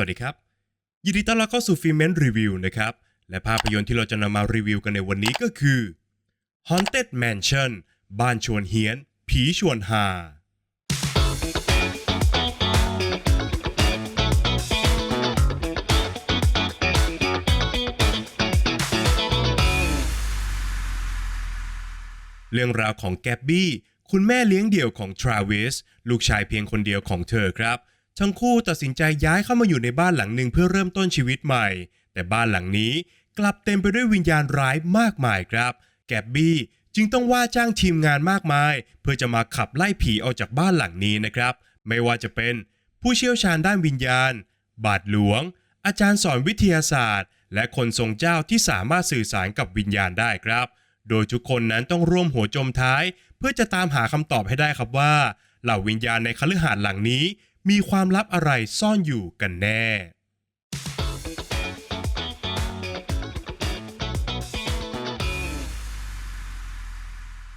วัสดีครับ ยินดีต้อนรับเข้าสู่ฟิเมนรีวิวนะครับ และภาพยนตร์ที่เราจะนำมารีวิวกันในวันนี้ก็คือ Haunted Mansion บ้านชวนเฮียน ผีชวนหาเรื่องราวของแกบบี้ คุณแม่เลี้ยงเดี่ยวของทราวิสลูกชายเพียงคนเดียวของเธอครับ ทั้งคู่ตัดสินใจย้ายเข้ามาอยู่ในบ้านหลังหนึ่งเพื่อเริ่มต้นชีวิตใหม่ แต่บ้านหลังนี้กลับเต็มไปด้วยวิญญาณร้ายมากมายครับ แกบบี้จึงต้องว่าจ้างทีมงานมากมาย เพื่อจะมาขับไล่ผีออกจากบ้านหลังนี้นะครับ ไม่ว่าจะเป็นผู้เชี่ยวชาญด้านวิญญาณ บาทหลวง อาจารย์สอนวิทยาศาสตร์ และคนทรงเจ้าที่สามารถสื่อสารกับวิญญาณได้ครับ โดยทุกคนนั้นต้องร่วมหัวจมท้าย เพื่อจะตามหาคำตอบให้ได้ครับว่าเหล่าวิญญาณในคฤหาสน์หลังนี้ มีความลับอะไรซ่อนอยู่กันแน่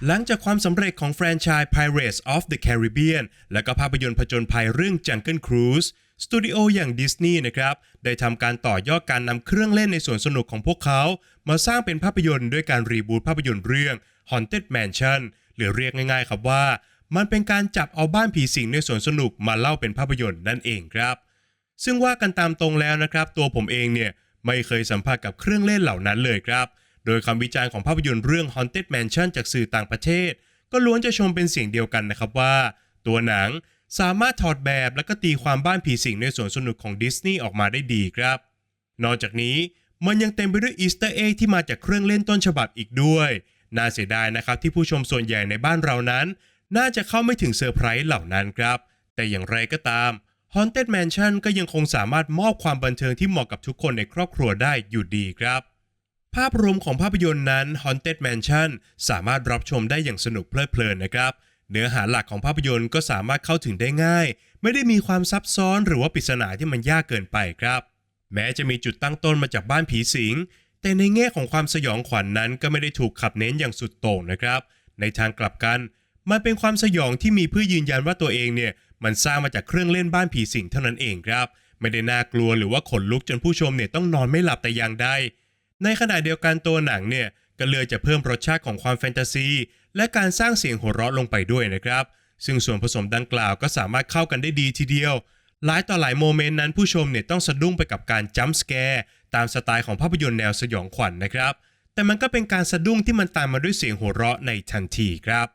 หลังจากความสำเร็จของแฟรนไชส์ Pirates of the Caribbean และก็ภาพยนตร์ผจญภัยเรื่อง Jungle Cruise สตูดิโออย่างดิสนีย์นะครับ ได้ทำการต่อยอดการนำเครื่องเล่นในสวนสนุกของพวกเขา มาสร้างเป็นภาพยนตร์ด้วยการรีบูตภาพยนตร์เรื่อง Haunted Mansion หรือเรียกง่ายๆครับว่า มันเป็นการจับเอาบ้านผีสิงในสวนสนุกมาเล่าเป็นภาพยนตร์นั่นเองครับ ซึ่งว่ากันตามตรงแล้วนะครับ ตัวผมเองเนี่ยไม่เคยสัมผัสกับเครื่องเล่นเหล่านั้นเลยครับ โดยคำวิจารณ์ของภาพยนตร์เรื่อง Haunted Mansion จากสื่อต่างประเทศ ก็ล้วนจะชมเป็นเสียงเดียวกันนะครับว่า ตัวหนังสามารถถอดแบบและก็ตีความบ้านผีสิงในสวนสนุกของดิสนีย์ออกมาได้ดีครับ นอกจากนี้มันยังเต็มไปด้วยอีสเตอร์เอ็กที่มาจากเครื่องเล่นต้นฉบับอีกด้วย น่าเสียดายนะครับที่ผู้ชมส่วนใหญ่ในบ้านเรานั้น น่าจะเข้าไม่ถึงเซอร์ไพรส์เหล่านั้นครับ แต่อย่างไรก็ตาม Haunted Mansion ก็ยังคงสามารถมอบความบันเทิงที่เหมาะกับทุกคนในครอบครัวได้อยู่ดีครับ ภาพรวมของภาพยนตร์นั้น Haunted Mansion สามารถรับชมได้อย่างสนุกเพลิดเพลินนะครับ เนื้อหาหลักของภาพยนตร์ก็สามารถเข้าถึงได้ง่าย ไม่ได้มีความซับซ้อนหรือว่าปริศนาที่มันยากเกินไปครับ แม้จะมีจุดตั้งต้นมาจากบ้านผีสิง แต่ในแง่ของความสยองขวัญนนั้นก็ไม่ได้ถูกขับเน้นอย่างสุดโต่งนะครับ ในทางกลับกัน มันเป็นความสยองที่มีเพื่อยืนยันว่าตัวเองเนี่ยมันสร้างมาจากเครื่องเล่นบ้านผีสิงเท่านั้นเองครับ ไม่ได้น่ากลัวหรือว่าขนลุกจนผู้ชมเนี่ยต้องนอนไม่หลับแต่อย่างใดในขณะเดียวกันตัวหนังเนี่ยก็เลยจะเพิ่มรสชาติของความแฟนตาซี และการสร้างเสียงหัวเราะลงไปด้วยนะครับ ซึ่งส่วนผสมดังกล่าวก็สามารถเข้ากันได้ดีทีเดียว หลายต่อหลายโมเมนต์นั้นผู้ชมเนี่ยต้องสะดุ้งไปกับการจัมป์สแกร์ตามสไตล์ของภาพยนตร์แนวสยองขวัญนนะครับ แต่มันก็เป็นการสะดุ้งที่มันตามมาด้วยเสียงหัวเราะในทันทีครับ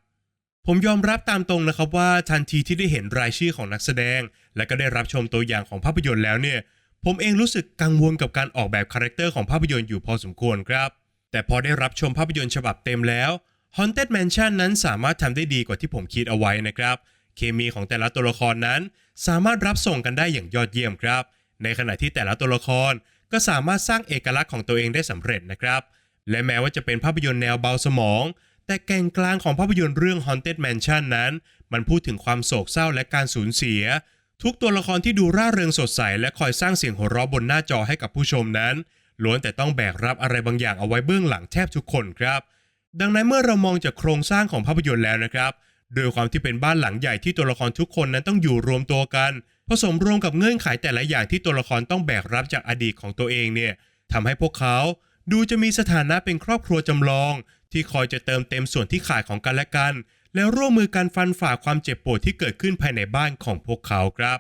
ผมยอมรับตามตรงนะครับว่าทันทีที่ได้เห็นรายชื่อของนักแสดง และก็ได้รับชมตัวอย่างของภาพยนตร์แล้วเนี่ย ผมเองรู้สึกกังวลกับการออกแบบคาแรคเตอร์ของภาพยนตร์อยู่พอสมควรครับ แต่พอได้รับชมภาพยนตร์ฉบับเต็มแล้ว Haunted Mansion นั้นสามารถทำได้ดีกว่าที่ผมคิดเอาไว้นะครับ เคมีของแต่ละตัวละครนั้น สามารถรับส่งกันได้อย่างยอดเยี่ยมครับ ในขณะที่แต่ละตัวละครก็สามารถสร้างเอกลักษณ์ของตัวเองได้สำเร็จนะครับ และแม้ว่าจะเป็นภาพยนตร์แนวเบาสมอง แต่แก่นกลางของภาพยนตร์เรื่อง Haunted Mansion นั้น มันพูดถึงความโศกเศร้าและการสูญเสีย ทุกตัวละครที่ดูร่าเริงสดใส และคอยสร้างเสียงหัวเราะบนหน้าจอให้กับผู้ชมนั้น ล้วนแต่ต้องแบกรับอะไรบางอย่างเอาไว้เบื้องหลังแทบทุกคนครับ ดังนั้นเมื่อเรามองจากโครงสร้างของภาพยนตร์แล้วนะครับโดยความที่เป็นบ้านหลังใหญ่ที่ตัวละครทุกคนนั้นต้องอยู่รวมตัวกันผสมรวมกับเงื่อนไขแต่ละอย่างที่ตัวละครต้องแบกรับจากอดีตของตัวเองเนี่ยทำให้พวกเขาดูจะมีสถานะเป็นครอบครัวจำลอง ที่คอยจะเติมเต็มส่วนที่ขาดของกันและกัน แล้วร่วมมือกันฟันฝ่าความเจ็บปวดที่เกิดขึ้นภายในบ้านของพวกเขาครับ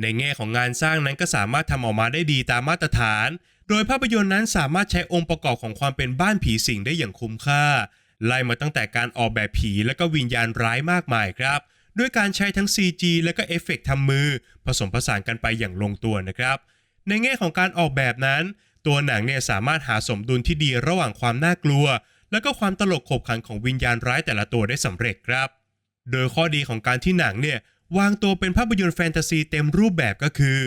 ในแง่ของงานสร้างนั้นก็สามารถทำออกมาได้ดีตามมาตรฐาน โดยภาพยนตร์นั้นสามารถใช้องค์ประกอบของความเป็นบ้านผีสิงได้อย่างคุ้มค่า ไล่มาตั้งแต่การออกแบบผีและก็วิญญาณร้ายมากมายครับด้วยการใช้ทั้ง CG และก็เอฟเฟกต์ทำมือ ผสมผสานกันไปอย่างลงตัวนะครับ ในแง่ของการออกแบบนั้น ตัวหนังเนี่ยสามารถหาสมดุลที่ดีระหว่างความน่ากลัว และก็ความตลกขบขันของวิญญาณร้ายแต่ละตัวได้สำเร็จครับ โดยข้อดีของการที่หนังเนี่ยวางตัวเป็นภาพยนตร์แฟนตาซีเต็มรูปแบบก็คือ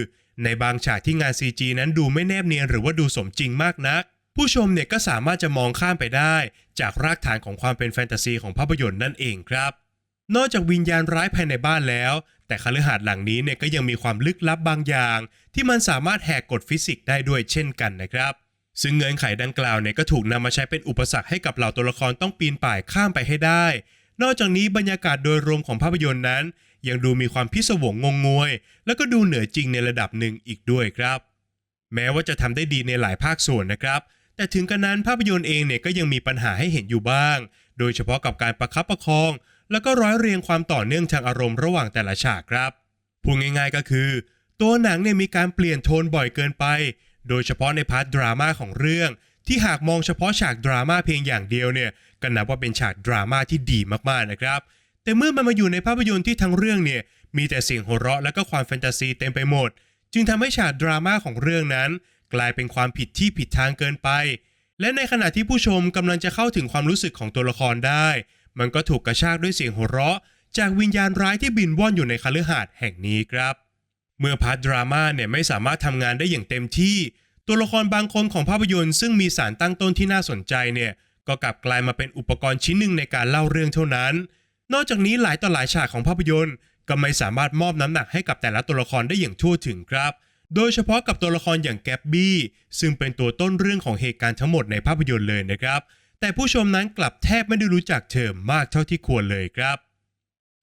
ในบางฉากที่งาน CG นั้นดูไม่แนบเนียนหรือว่าดูสมจริงมากนัก ผู้ชมเนี่ยก็สามารถจะมองข้ามไปได้ จากรากฐานของความเป็นแฟนตาซีของภาพยนตร์นั่นเองครับ นอกจากวิญญาณร้ายภายในบ้านแล้ว แต่คฤหาสน์หลังนี้เนี่ยก็ยังมีความลึกลับบางอย่าง ที่มันสามารถแหกกฎฟิสิกส์ได้ด้วยเช่นกันนะครับ ซึ่งเงื่อนไขดังกล่าวเนี่ยก็ถูกนำมาใช้เป็นอุปสรรคให้กับเหล่าตัวละครต้องปีนป่ายข้ามไปให้ได้ นอกจากนี้บรรยากาศโดยรวมของภาพยนตร์นั้น ยังดูมีความพิศวงงงงวย แล้วก็ดูเหนือจริงในระดับหนึ่งอีกด้วยครับ แม้ว่าจะทำได้ดีในหลายภาคส่วนนะครับ แต่ถึงกระนั้นภาพยนตร์เองเนี่ยก็ยังมีปัญหาให้เห็นอยู่บ้าง โดยเฉพาะกับการประคับประคอง แล้วก็ร้อยเรียงความต่อเนื่องทางอารมณ์ระหว่างแต่ละฉากครับพูดง่าย ๆก็คือ ตัวหนังเนี่ยมีการเปลี่ยนโทนบ่อยเกินไป โดยเฉพาะในพาร์ทดราม่าของเรื่อง ที่หากมองเฉพาะฉากดราม่าเพียงอย่างเดียวเนี่ยก็นับว่าเป็นฉากดราม่าที่ดีมากๆนะครับ แต่เมื่อมันมาอยู่ในภาพยนตร์ที่ทั้งเรื่องเนี่ยมีแต่เสียงหัวเราะและก็ความแฟนตาซีเต็มไปหมด จึงทำให้ฉากดราม่าของเรื่องนั้น กลายเป็นความผิดที่ผิดทางเกินไป และในขณะที่ผู้ชมกำลังจะเข้าถึงความรู้สึกของตัวละครได้ มันก็ถูกกระชากด้วยเสียงหัวเราะ จากวิญญาณร้ายที่บินว่อนอยู่ในคฤหาสน์แห่งนี้ครับ เมื่อพาร์ทดราม่าเนี่ยไม่สามารถทำงานได้อย่างเต็มที่ ตัวละครบางคนของภาพยนตร์ซึ่งมีสารตั้งต้นที่น่าสนใจเนี่ยก็กลับกลายมาเป็นอุปกรณ์ชิ้นหนึ่งในการเล่าเรื่องเท่านั้น นอกจากนี้หลายต่อหลายฉากของภาพยนตร์ ก็ไม่สามารถมอบน้ำหนักให้กับแต่ละตัวละครได้อย่างทั่วถึงครับ โดยเฉพาะกับตัวละครอย่างแกบบี้ซึ่งเป็นตัวต้นเรื่องของเหตุการณ์ทั้งหมดในภาพยนตร์เลยนะครับ แต่ผู้ชมนั้นกลับแทบไม่ได้รู้จักเธอมากเท่าที่ควรเลยครับ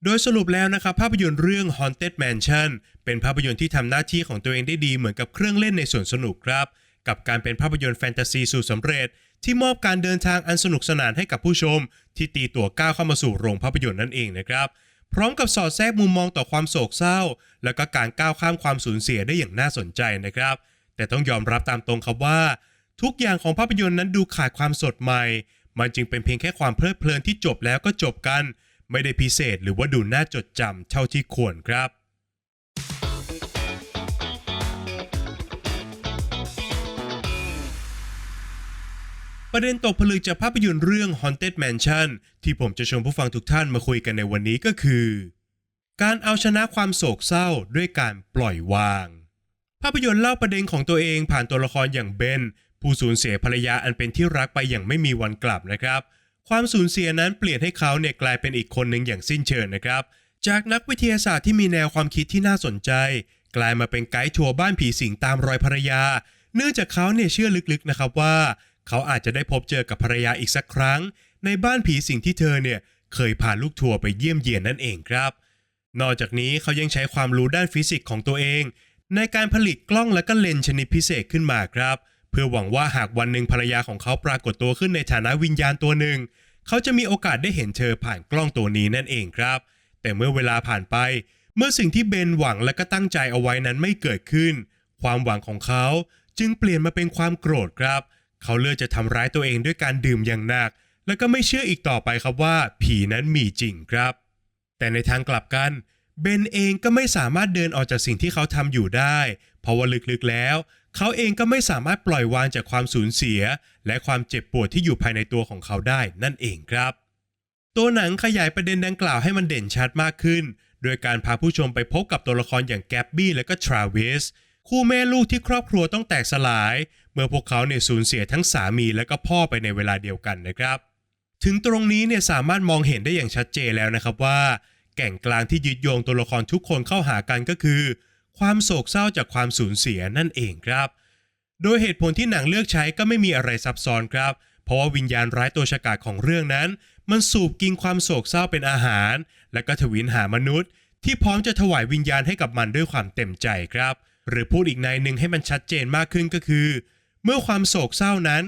โดยสรุปแล้วนะครับภาพยนตร์เรื่อง Haunted Mansion เป็นภาพยนตร์ที่ทำหน้าที่ของตัวเองได้ดีเหมือนกับเครื่องเล่นในสวนสนุกครับ กับการเป็นภาพยนตร์แฟนตาซีสูตรสำเร็จ ที่มอบการเดินทางอันสนุกสนานให้กับผู้ชม ที่ตีตั๋วก้าวเข้ามาสู่โรงภาพยนตร์นั่นเองนะครับ พร้อมกับสอดแทรกมุมมองต่อความโศกเศร้า และก็การก้าวข้ามความสูญเสียได้อย่างน่าสนใจนะครับ แต่ต้องยอมรับตามตรงครับว่า ทุกอย่างของภาพยนตร์นั้นดูขาดความสดใหม่ มันจึงเป็นเพียงแค่ความเพลิดเพลินที่จบแล้วก็จบกัน ไม่ได้พิเศษหรือว่าดูน่าจดจำเท่าที่ควรครับ ประเด็นตกผลึกจากภาพยนตร์เรื่อง Haunted Mansion ที่ผมจะชวนผู้ฟังทุกท่านมาคุยกันในวันนี้ก็คือ การเอาชนะความโศกเศร้าด้วยการปล่อยวาง ภาพยนตร์เล่าประเด็นของตัวเองผ่านตัวละครอย่างเบนผู้สูญเสียภรรยาอันเป็นที่รักไปอย่างไม่มีวันกลับนะครับ ความสูญเสียนั้นเปลี่ยนให้เขาเนี่ยกลายเป็นอีกคนหนึ่งอย่างสิ้นเชิงนะครับ จากนักวิทยาศาสตร์ที่มีแนวความคิดที่น่าสนใจ กลายมาเป็นไกด์ทัวร์บ้านผีสิงตามรอยภรรยา เนื่องจากเขาเนี่ยเชื่อลึกๆนะครับว่า เขาอาจจะได้พบเจอกับภรรยาอีกสักครั้ง ในบ้านผีสิงที่เธอเนี่ยเคยพาลูกทัวร์ไปเยี่ยมเยียนนั่นเองครับ นอกจากนี้เขายังใช้ความรู้ด้านฟิสิกส์ของตัวเอง ในการผลิตกล้องและก็เลนส์ชนิดพิเศษขึ้นมาครับเพื่อหวังว่าหากวันหนึ่งภรรยาของเขาปรากฏตัวขึ้นในฐานะวิญญาณตัวหนึ่ง เขาจะมีโอกาสได้เห็นเธอผ่านกล้องตัวนี้นั่นเองครับ แต่เมื่อเวลาผ่านไป เมื่อสิ่งที่เบนหวังและก็ตั้งใจเอาไว้นั้นไม่เกิดขึ้น ความหวังของเขาจึงเปลี่ยนมาเป็นความโกรธครับ เขาเลือกจะทำร้ายตัวเองด้วยการดื่มอย่างหนัก แล้วก็ไม่เชื่ออีกต่อไปครับว่า ผีนั้นมีจริงครับ แต่ในทางกลับกัน เบนเองก็ไม่สามารถเดินออกจากสิ่งที่เขาทำอยู่ได้ เพราะว่าลึกๆแล้ว เขาเองก็ไม่สามารถปล่อยวางจากความสูญเสีย และความเจ็บปวดที่อยู่ภายในตัวของเขาได้นั่นเองครับ ตัวหนังขยายประเด็นดังกล่าวให้มันเด่นชัดมากขึ้น โดยการพาผู้ชมไปพบกับตัวละครอย่างแกบบี้และก็ทราวิสคู่แม่ลูกที่ครอบครัวต้องแตกสลาย เมื่อพวกเขาเนี่ยสูญเสียทั้งสามีและก็พ่อไปในเวลาเดียวกันนะครับ ถึงตรงนี้เนี่ยสามารถมองเห็นได้อย่างชัดเจนแล้วนะครับว่า แก่นกลางที่ยึดโยงตัวละครทุกคนเข้าหากันก็คือ ความโศกเศร้าจากความสูญเสียนั่นเองครับ โดยเหตุผลที่หนังเลือกใช้ก็ไม่มีอะไรซับซ้อนครับ เพราะว่าวิญญาณร้ายตัวฉกาจของเรื่องนั้น มันสูบกินความโศกเศร้าเป็นอาหาร และก็ทวินหามนุษย์ ที่พร้อมจะถวายวิญญาณให้กับมันด้วยความเต็มใจครับ หรือพูดอีกในหนึ่งให้มันชัดเจนมากขึ้นก็คือ เมื่อความโศกเศร้านั้น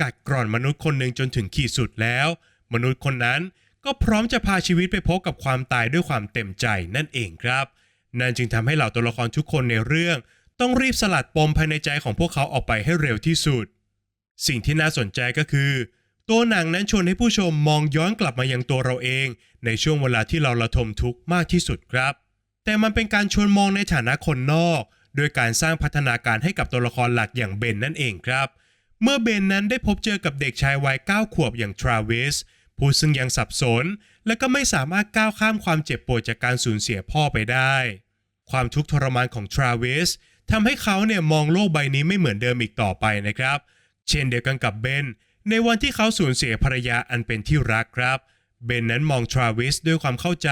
กัดกร่อนมนุษย์คนหนึ่งจนถึงขีดสุดแล้ว มนุษย์คนนั้น ก็พร้อมจะพาชีวิตไปพบกับความตายด้วยความเต็มใจนั่นเองครับ นั่นจึงทำให้เหล่าตัวละครทุกคนในเรื่อง ต้องรีบสลัดปมภายในใจของพวกเขาออกไปให้เร็วที่สุด สิ่งที่น่าสนใจก็คือ ตัวหนังนั้นชวนให้ผู้ชมมองย้อนกลับมายังตัวเราเอง ในช่วงเวลาที่เราระทมทุกข์มากที่สุดครับ แต่มันเป็นการชวนมองในฐานะคนนอกโดยการสร้างพัฒนาการให้กับตัวละครหลักอย่างเบนนั่นเองครับ เมื่อเบนนั้นได้พบเจอกับเด็กชายวัย9ขวบอย่างทราวิส ผู้ซึ่งยังสับสน และก็ไม่สามารถก้าวข้ามความเจ็บปวดจากการสูญเสียพ่อไปได้ ความทุกข์ทรมานของทราวิสทำให้เขาเนี่ยมองโลกใบนี้ไม่เหมือนเดิมอีกต่อไปนะครับ เช่นเดียวกันกับเบนในวันที่เขาสูญเสียภรรยาอันเป็นที่รักครับ เบนนั้นมองทราวิสด้วยความเข้าใจ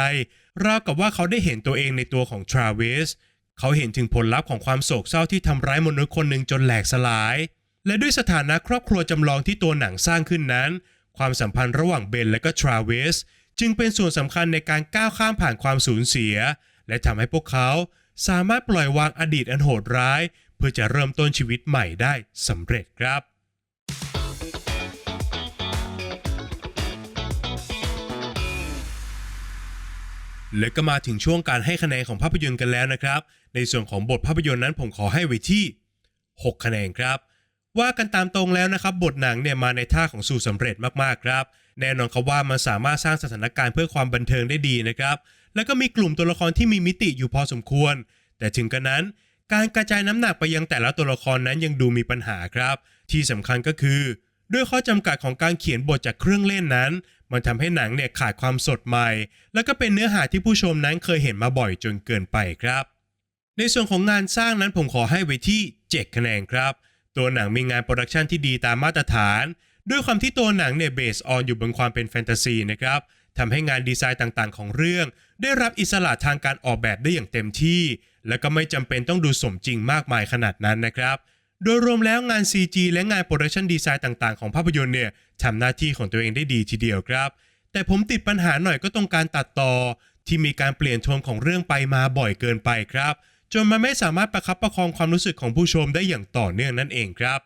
ราวกับว่าเขาได้เห็นตัวเองในตัวของทราวิสเขาเห็นถึงผลลัพธ์ของความโศกเศร้าที่ทำร้ายมนุษย์คนหนึ่งจนแหลกสลาย และด้วยสถานะครอบครัวจำลองที่ตัวหนังสร้างขึ้นนั้น ความสัมพันธ์ระหว่างเบนและก็ทราเวสจึงเป็นส่วนสำคัญในการก้าวข้ามผ่านความสูญเสีย และทำให้พวกเขาสามารถปล่อยวางอดีตอันโหดร้าย เพื่อจะเริ่มต้นชีวิตใหม่ได้สำเร็จครับและก็มาถึงช่วงการให้คะแนนของภาพยนตร์กันแล้วนะครับ ในส่วนของบทภาพยนตร์นั้นผมขอให้ไว้ที่ 6 คะแนนครับ ว่ากันตามตรงแล้วนะครับบทหนังเนี่ยมาในท่าของสู่สำเร็จมากๆครับ แน่นอนครับว่ามันสามารถสร้างสถานการณ์เพื่อความบันเทิงได้ดีนะครับ แล้วก็มีกลุ่มตัวละครที่มีมิติอยู่พอสมควร แต่ถึงกระนั้น การกระจายน้ำหนักไปยังแต่ละตัวละครนั้นยังดูมีปัญหาครับ ที่สำคัญก็คือ ด้วยข้อจำกัดของการเขียนบทจากเครื่องเล่นนั้น มันทำให้หนังเนี่ยขาดความสดใหม่ แล้วก็เป็นเนื้อหาที่ผู้ชมนั้นเคยเห็นมาบ่อยจนเกินไปครับ ในส่วนของงานสร้างนั้นผมขอให้ไว้ที่ 7 คะแนนครับ ตัวหนังมีงานโปรดักชันที่ดีตามมาตรฐาน ด้วยความที่ตัวหนังเนี่ยเบสออนอยู่บนความเป็นแฟนตาซีนะครับทำให้งานดีไซน์ต่างๆ ของเรื่อง ได้รับอิสระทางการออกแบบได้อย่างเต็มที่ และก็ไม่จำเป็นต้องดูสมจริงมากมายขนาดนั้นนะครับ โดยรวมแล้วงาน CG และงานโปรดักชันดีไซน์ต่างๆ ของภาพยนตร์เนี่ยทำหน้าที่ของตัวเองได้ดีทีเดียวครับ แต่ผมติดปัญหาหน่อยก็ตรงการตัดต่อ ที่มีการเปลี่ยนโทนของเรื่องไปมาบ่อยเกินไปครับ จนมันไม่สามารถประคับประคองความรู้สึกของผู้ชมได้อย่างต่อเนื่องนั่นเองครับ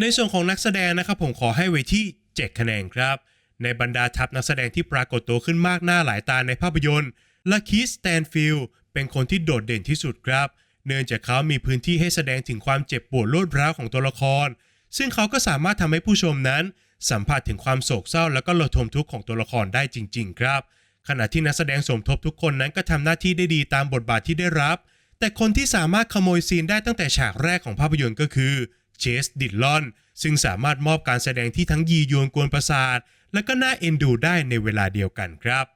ในส่วนของนักแสดงนะครับผมขอให้ไว้ที่ 7 คะแนนครับ ในบรรดาทัพนักแสดงที่ปรากฏตัวขึ้นมากหน้าหลายตาในภาพยนตร์ลาคีสแตนฟิลเป็นคนที่โดดเด่นที่สุดครับ เนื่องจากเขามีพื้นที่ให้แสดงถึงความเจ็บปวดรวดร้าวของตัวละคร ซึ่งเขาก็สามารถทำให้ผู้ชมนั้น สัมผัสถึงความโศกเศร้าและก็ระทมทุกข์ของตัวละครได้จริง ๆ ครับ ขณะที่นักแสดงสมทบทุกคนนั้นก็ทำหน้าที่ได้ดีตามบทบาทที่ได้รับ แต่คนที่สามารถขโมยซีนได้ตั้งแต่ฉากแรกของภาพยนตร์ก็คือเจสดิลลอน ซึ่งสามารถมอบการแสดงที่ทั้งยียวนกวนประสาท และก็น่าเอ็นดูได้ในเวลาเดียวกันครับ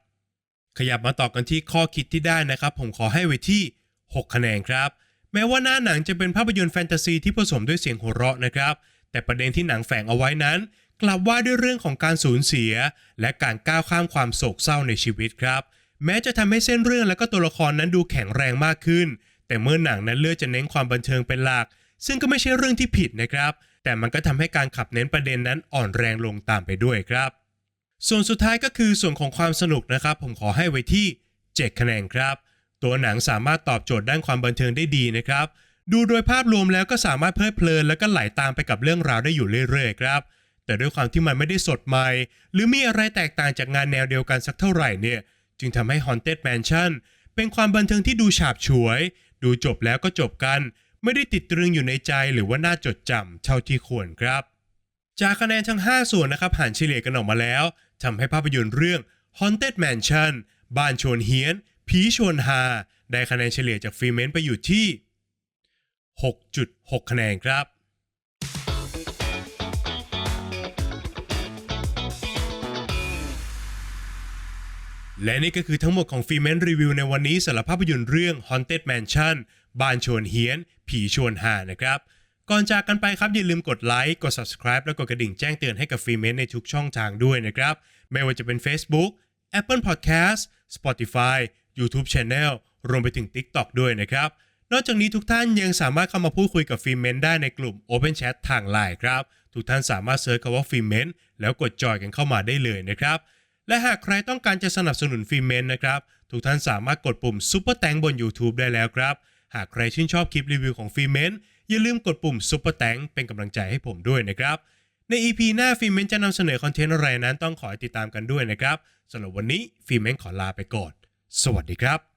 ขยับมาต่อกันที่ข้อคิดที่ได้นะครับ ผมขอให้ไว้ที่ 6 คะแนนครับ แม้ว่าหน้าหนังจะเป็นภาพยนตร์แฟนตาซีที่ผสมด้วยเสียงหัวเราะนะครับ แต่ประเด็นที่หนังแฝงเอาไว้นั้น กลับว่าด้วยเรื่องของการสูญเสีย และการก้าวข้ามความโศกเศร้าในชีวิตครับ แม้จะทำให้เส้นเรื่องและก็ตัวละครนั้นดูแข็งแรงมากขึ้น แต่เมื่อหนังนั้นเลือกจะเน้นความบันเทิงเป็นหลัก ซึ่งก็ไม่ใช่เรื่องที่ผิดนะครับ แต่มันก็ทำให้การขับเน้นประเด็นนั้นอ่อนแรงลงตามไปด้วยครับ ส่วนสุดท้ายก็คือส่วนของความสนุกนะครับ ผมขอให้ไว้ที่ 7 คะแนนครับ ตัวหนังสามารถตอบโจทย์ด้านความบันเทิงได้ดีนะครับ ดูโดยภาพรวมแล้วก็สามารถเพลิดเพลิน แล้วก็ไหลตามไปกับเรื่องราวได้อยู่เรื่อยๆครับ แต่ด้วยความที่มันไม่ได้สดใหม่ หรือมีอะไรแตกต่างจากงานแนวเดียวกันสักเท่าไหร่เนี่ย จึงทำให้ Haunted Mansion เป็นความบันเทิงที่ดูฉาบฉวย ดูจบแล้วก็จบกัน ไม่ได้ติดตรึงอยู่ในใจหรือว่าน่าจดจำเท่าที่ควรครับ จากคะแนนทั้ง 5 ส่วนนะครับหารเฉลี่ยกันออกมาแล้วทำให้ภาพยนตร์เรื่อง Haunted Mansion บ้านชวนเฮียน ผีชวนฮา ได้คะแนนเฉลี่ยจากฟรีเมนต์ไปอยู่ที่ 6.6 คะแนนครับ และนี่ก็คือทั้งหมดของฟีเมนต์รีวิวในวันนี้สำหรับภาพยนตร์เรื่อง Haunted Mansion บ้านชวนเฮียน ผีชวนหานะครับก่อนจากกันไปครับอย่าลืมกดไลค์กด subscribe และกดกระดิ่งแจ้งเตือนให้กับฟีเมนต์ในทุกช่องทางด้วยนะครับ ไม่ว่าจะเป็น Facebook Apple Podcast Spotify YouTube Channel รวมไปถึง TikTok ด้วยนะครับ นอกจากนี้ทุกท่านยังสามารถเข้ามาพูดคุยกับฟีเมนต์ได้ในกลุ่ม Open Chat ทางไลน์ครับ ทุกท่านสามารถเซิร์ชคำว่าฟีเมนต์แล้วกดจอยกันเข้ามาได้เลยนะครับ และหากใครต้องการจะสนับสนุนฟิเมนนะครับ ทุกท่านสามารถกดปุ่มซุปเปอร์แตงบน YouTube ได้แล้วครับ หากใครชื่นชอบคลิปรีวิวของฟิเมนอย่าลืมกดปุ่มซุปเปอร์แตงเป็นกำลังใจให้ผมด้วยนะครับ ใน EP หน้าฟิเมนจะนำเสนอคอนเทนต์อะไรนั้นต้องขอติดตามกันด้วยนะครับสำหรับวันนี้ฟิเมนขอลาไปก่อน สวัสดีครับ